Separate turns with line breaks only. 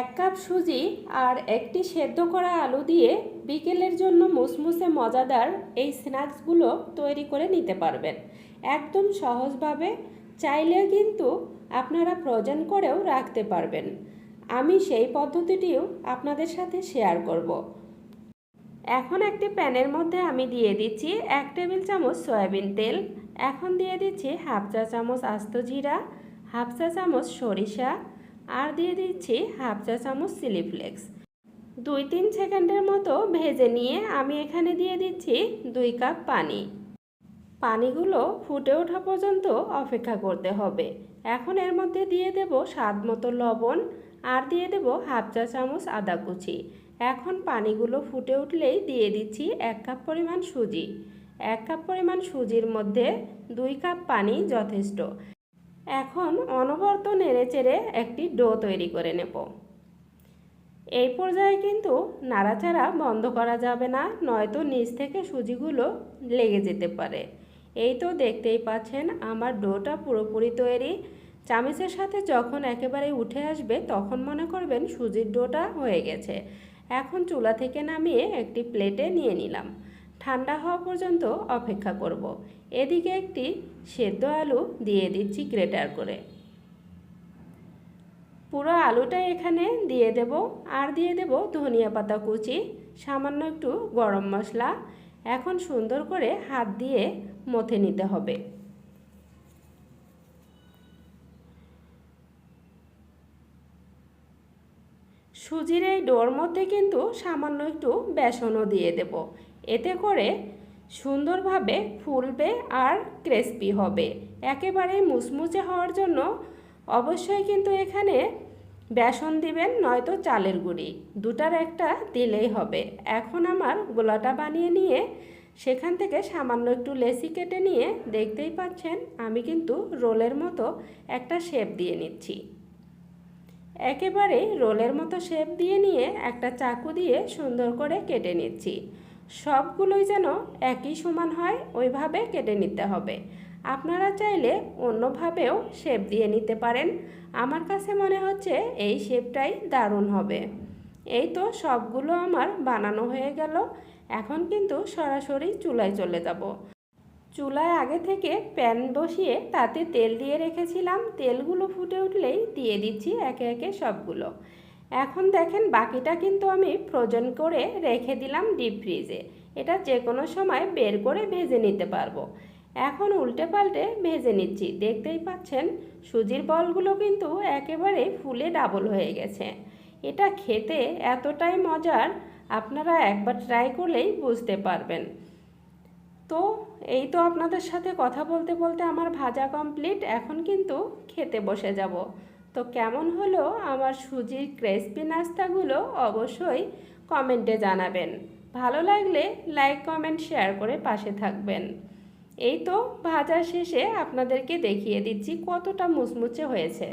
এক কাপ সুজি আর একটি সেদ্ধ করা আলু দিয়ে বিকেলের জন্য মুসমুসে মজাদার এই স্ন্যাক্সগুলো তৈরি করে নিতে পারবেন। একদম সহজভাবে চাইলে কিন্তু আপনারা ফ্রোজেন করেও রাখতে পারবেন। আমি সেই পদ্ধতিটিও আপনাদের সাথে শেয়ার করব। এখন একটি প্যানের মধ্যে আমি দিয়ে দিচ্ছি এক টেবিল চামচ সয়াবিন তেল। এখন দিয়ে দিচ্ছি হাফ চা চামচ আস্ত জিরা, হাফ চা চামচ সরিষা আর দিয়ে দিচ্ছি হাফ চা চামচ চিলি ফ্লেক্স। দুই তিন সেকেন্ডের মতো ভেজে নিয়ে আমি এখানে দিয়ে দিচ্ছি দুই কাপ পানি। পানিগুলো ফুটে ওঠা পর্যন্ত অপেক্ষা করতে হবে। এখন এর মধ্যে দিয়ে দেব স্বাদ মতো লবণ আর দিয়ে দেব হাফ চা চামচ আদা কুচি। এখন পানিগুলো ফুটে উঠলেই দিয়ে দিচ্ছি এক কাপ পরিমাণ সুজি। এক কাপ পরিমাণ সুজির মধ্যে দুই কাপ পানি যথেষ্ট। এখন অনবরত নেড়েচেড়ে একটি ডো তৈরি করে নেব। এই পর্যায়ে কিন্তু নাড়াচাড়া বন্ধ করা যাবে না, নয়তো নিচ থেকে সুজিগুলো লেগে যেতে পারে। এই তো দেখতেই পাচ্ছেন আমার ডোটা পুরোপুরি তৈরি। চামিচের সাথে যখন একেবারে উঠে আসবে, তখন মনে করবেন সুজির ডোটা হয়ে গেছে। এখন চুলা থেকে নামিয়ে একটি প্লেটে নিয়ে নিলাম। ঠান্ডা হওয়া পর্যন্ত অপেক্ষা করব। এদিকে একটি সেদ্ধ আলু দিয়ে দিচ্ছি গ্রেটার করে। পুরো আলুটা এখানে দিয়ে দেব আর দিয়ে দেব ধনিয়া পাতা কুচি, সামান্য একটু গরম মশলা। এখন সুন্দর করে হাত দিয়ে মথে নিতে হবে। সুজির এই ডোর মধ্যে কিন্তু সামান্য একটু বেসনও দিয়ে দেব। এতে করে সুন্দরভাবে ফুলবে আর ক্রেসপি হবে। একেবারে মুচমুচে হওয়ার জন্য অবশ্যই কিন্তু এখানে বেসন দিবেন, নয়তো চালের গুঁড়ি। দুটার একটা দিলেই হবে। এখন আমার গোলাটা বানিয়ে নিয়ে সেখান থেকে সামান্য একটু লেসি কেটে নিয়ে দেখতেই পাচ্ছেন আমি কিন্তু রোলের মতো একটা শেপ দিয়ে নিচ্ছি। একেবারে রোলের মতো শেপ দিয়ে নিয়ে একটা চাকু দিয়ে সুন্দর করে কেটে নিচ্ছি। সবগুলোই যেন একই সমান হয়, ওইভাবে কেটে নিতে হবে। আপনারা চাইলে অন্যভাবেও শেপ দিয়ে নিতে পারেন। আমার কাছে মনে হচ্ছে এই শেপটাই দারুণ হবে। এই তো সবগুলো আমার বানানো হয়ে গেল। এখন কিন্তু সরাসরি চুলায় চলে যাব। চুলায় আগে থেকে প্যান বসিয়ে তাতে তেল দিয়ে রেখেছিলাম। তেলগুলো ফুটে উঠলেই দিয়ে দিচ্ছি একে একে সবগুলো। এখন দেখেন বাকিটা কিন্তু আমি ফ্রোজেন করে রেখে দিলাম ডিপ ফ্রিজে। এটা যে কোনো সময় বের করে ভেজে নিতে পারব। এখন উল্টে পাল্টে ভেজে নিচ্ছি। দেখতেই পাচ্ছেন, সুজির বলগুলো কিন্তু একেবারে ফুলে ডাবল হয়ে গেছে। এটা খেতে এতটাই মজার, আপনারা একবার ট্রাই করলেই বুঝতে পারবেন। তো, এই তো আপনাদের সাথে কথা বলতে বলতে আমার ভাজা কমপ্লিট। এখন কিন্তু খেতে বসে যাব। তো কেমন হলো আমার সুজির ক্রেসপি নাস্তাগুলো অবশ্যই কমেন্টে জানাবেন। ভালো লাগলে লাইক কমেন্ট শেয়ার করে পাশে থাকবেন। এই তো ভাজা শেষে আপনাদেরকে দেখিয়ে দিচ্ছি কতটা মুচমুচে হয়েছে।